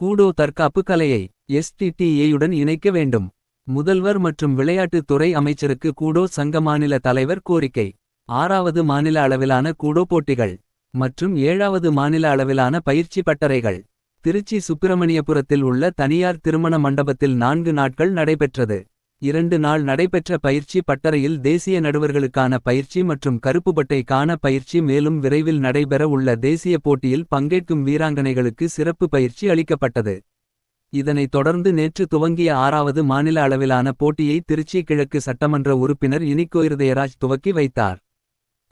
கூடோ தற்காப்பு கலையை எஸ்டிடிஏயுடன் இணைக்க வேண்டும். முதல்வர் மற்றும் விளையாட்டுத் துறை அமைச்சருக்கு கூடோ சங்க மாநில தலைவர் கோரிக்கை. ஆறாவது மாநில அளவிலான கூடோ போட்டிகள் மற்றும் ஏழாவது மாநில அளவிலான பயிற்சி பட்டறைகள். திருச்சி சுப்பிரமணியபுரத்தில் உள்ள தனியார் திருமண மண்டபத்தில் நான்கு நாட்கள் நடைபெற்றது. இரண்டு நாள் நடைபெற்ற பயிற்சி பட்டறையில் தேசிய நடுவர்களுக்கான பயிற்சி மற்றும் கருப்புப்பட்டைக்கான பயிற்சி மேலும் விரைவில் நடைபெற உள்ள தேசிய போட்டியில் பங்கேற்கும் வீராங்கனைகளுக்கு சிறப்பு பயிற்சி அளிக்கப்பட்டது. இதனைத் தொடர்ந்து நேற்று துவங்கிய ஆறாவது மாநில அளவிலான போட்டியை திருச்சி கிழக்கு சட்டமன்ற உறுப்பினர் இனிக்கோ இருதயராஜ் துவக்கி வைத்தார்.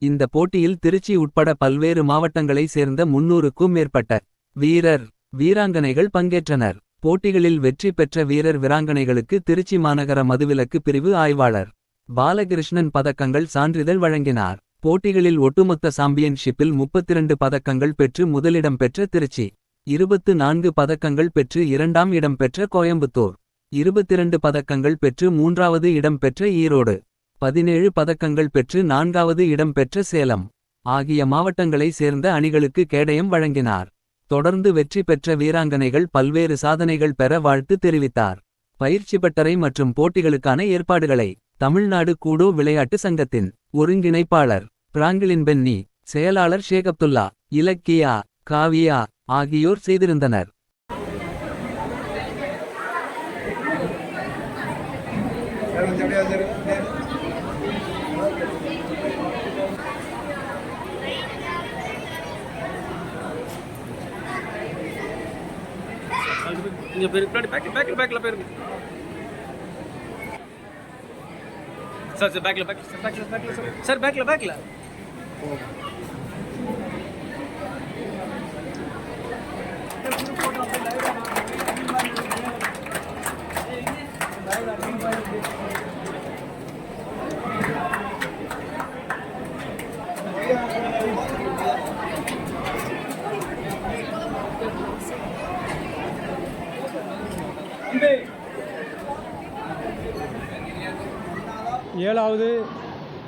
இந்த போட்டியில் திருச்சி உட்பட பல்வேறு மாவட்டங்களைச் சேர்ந்த முன்னூறுக்கும் மேற்பட்ட வீரர் வீராங்கனைகள் பங்கேற்றனர். போட்டிகளில் வெற்றி பெற்ற வீரர் விராங்கனைகளுக்கு திருச்சி மாநகர மதுவிலக்கு பிரிவு ஆய்வாளர் பாலகிருஷ்ணன் பதக்கங்கள் சான்றிதழ் வழங்கினார். போட்டிகளில் ஒட்டுமொத்த சாம்பியன்ஷிப்பில் 32 பதக்கங்கள் பெற்று முதலிடம் பெற்ற திருச்சி இருபத்து நான்கு பதக்கங்கள் பெற்று இரண்டாம் இடம் பெற்ற கோயம்புத்தூர் 22 பதக்கங்கள் பெற்று மூன்றாவது இடம் பெற்ற ஈரோடு பதினேழு பதக்கங்கள் பெற்று நான்காவது இடம் பெற்ற சேலம் ஆகிய மாவட்டங்களை சேர்ந்த அணிகளுக்கு கேடயம் வழங்கினார். தொடர்ந்து வெற்றி பெற்ற வீராங்கனைகள் பல்வேறு சாதனைகள் பெற வாழ்த்து தெரிவித்தார். பயிற்சி பட்டறை மற்றும் போட்டிகளுக்கான ஏற்பாடுகளை தமிழ்நாடு கூடோ விளையாட்டு சங்கத்தின் ஒருங்கிணைப்பாளர் பிராங்கிலின் பென்னி செயலாளர் ஷேக் அப்துல்லா இலக்கியா காவியா ஆகியோர் செய்திருந்தனர். இங்கே பேர் பின்னாடி பேக்கில் பேக்கில் பேக்கில் போயிருங்க சார் சார் பேக்கில் பேக்கில் சார் பேக்கில் பேக்கில் சார் சார் பேக்கில் பேக்கில் ஓகே ஏழாவது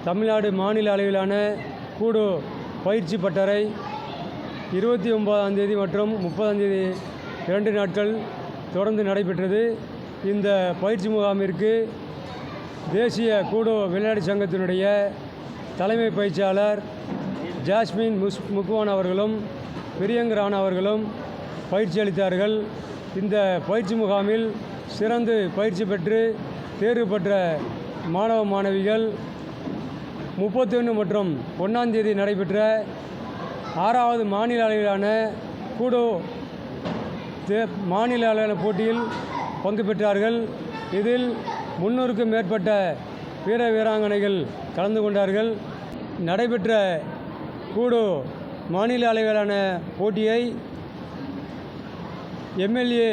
தமிழ்நாடு மாநில அளவிலான கூடு பயிற்சி பட்டறை. இருபத்தி ஒன்பதாம் தேதி மற்றும் முப்பதாம் தேதி இரண்டு நாட்கள் தொடர்ந்து நடைபெற்றது. இந்த பயிற்சி முகாமிற்கு தேசிய கூடோ விளையாட்டு சங்கத்தினுடைய தலைமை பயிற்சியாளர் ஜாஸ்மின் முஸ் முக்வான் அவர்களும் பிரியங்கரான் அவர்களும் பயிற்சி அளித்தார்கள். இந்த பயிற்சி முகாமில் சிறந்து பயிற்சி பெற்று தேர்வு பெற்ற மாணவ மாணவிகள் முப்பத்தொன்று மற்றும் ஒன்றாந்தேதி நடைபெற்ற ஆறாவது மாநில அளவிலான கூடோ தே மாநில அளவிலான போட்டியில் பங்கு பெற்றார்கள். இதில் முன்னூறுக்கும் மேற்பட்ட வீர வீராங்கனைகள் கலந்து கொண்டார்கள். நடைபெற்ற கூடோ மாநில அளவிலான போட்டியை எம்எல்ஏ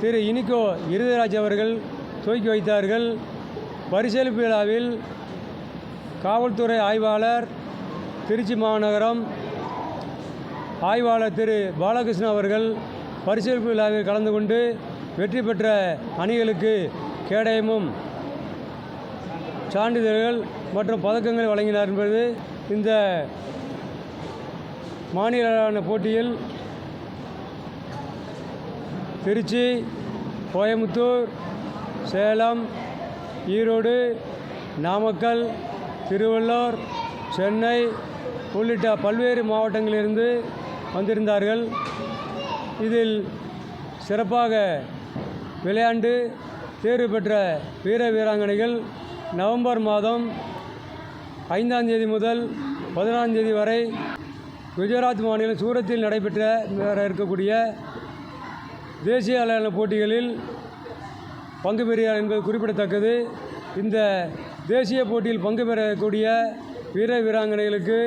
திரு இனிகோ இருதராஜ் அவர்கள் துவக்கி வைத்தார்கள். பரிசளிப்பு விழாவில் காவல்துறை ஆய்வாளர் திருச்சி மாநகரம் ஆய்வாளர் திரு பாலகிருஷ்ணன் அவர்கள் பரிசளிப்பு விழாவில் கலந்து கொண்டு வெற்றி பெற்ற அணிகளுக்கு கேடயமும் சான்றிதழ்கள் மற்றும் பதக்கங்கள் வழங்கினார் என்பது இந்த மாநில போட்டியில் திருச்சி கோயம்புத்தூர் சேலம் ஈரோடு நாமக்கல் திருவள்ளூர் சென்னை உள்ளிட்ட பல்வேறு மாவட்டங்களிலிருந்து வந்திருந்தார்கள். இதில் சிறப்பாக விளையாண்டு தேர்வு பெற்ற வீர வீராங்கனைகள் நவம்பர் மாதம் ஐந்தாம் தேதி முதல் பதினாறாம் தேதி வரை குஜராத் மாநிலம் சூரத்தில் நடைபெற்ற இருக்கக்கூடிய தேசிய அளவிலான போட்டிகளில் பங்கு பெறுகிறார் என்பது குறிப்பிடத்தக்கது. இந்த தேசிய போட்டியில் பங்கு பெறக்கூடிய வீர வீராங்கனைகளுக்கு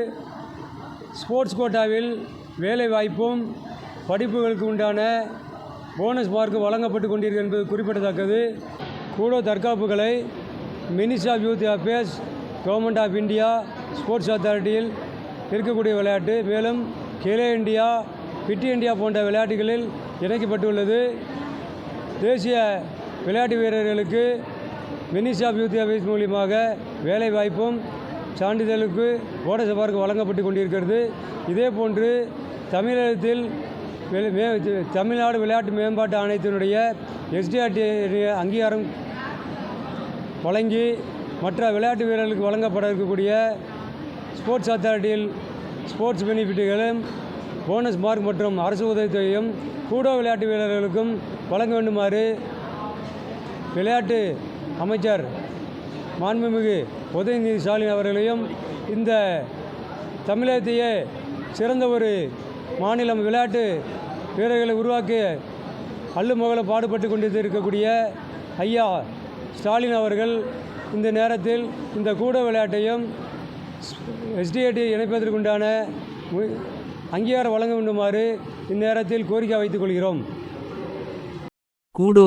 ஸ்போர்ட்ஸ் கோட்டாவில் வேலை வாய்ப்பும் படிப்புகளுக்கு உண்டான போனஸ் மார்க்கு வழங்கப்பட்டு கொண்டிருக்கிறது என்பது குறிப்பிடத்தக்கது. கூடோ தற்காப்புகளை ministry of youth affairs government of India sports அத்தாரிட்டியில் இருக்கக்கூடிய விளையாட்டு மேலும் கேலே இந்தியா பிட்டி இந்தியா போன்ற விளையாட்டுகளில் இணைக்கப்பட்டுள்ளது. தேசிய விளையாட்டு வீரர்களுக்கு மினிஸ்ட்ரி ஆஃப் யூத் அஃபேர்ஸ் மூலியமாக வேலை வாய்ப்பும் சான்றிதழுக்கு போனஸ் மார்க் வழங்கப்பட்டு கொண்டிருக்கிறது. இதே போன்று தமிழகத்தில் தமிழ்நாடு விளையாட்டு மேம்பாட்டு ஆணையத்தினுடைய எஸ்டிஆர்டி அங்கீகாரம் வழங்கி மற்ற விளையாட்டு வீரர்களுக்கு வழங்கப்பட இருக்கக்கூடிய ஸ்போர்ட்ஸ் அத்தாரிட்டியில் ஸ்போர்ட்ஸ் பெனிஃபிட்டுகளும் போனஸ் மார்க் மற்றும் அரசு உதவித்தொகையும் கூடோ விளையாட்டு வீரர்களுக்கும் வழங்க வேண்டுமாறு விளையாட்டு அமைச்சர் மாண்புமிகு உதயநிதி ஸ்டாலின் அவர்களையும் இந்த தமிழகத்தையே சிறந்த ஒரு மாநிலம் விளையாட்டு வீரர்களை உருவாக்கி அல்லுமகல பாடுபட்டு கொண்டு இருக்கக்கூடிய ஐயா ஸ்டாலின் அவர்கள் இந்த நேரத்தில் இந்த கூட விளையாட்டையும் எஸ்டிஐடி இணைப்பதற்குண்டான அங்கீகாரம் வழங்க வேண்டுமாறு இந்நேரத்தில் கோரிக்கை வைத்துக் கொள்கிறோம். கூடோ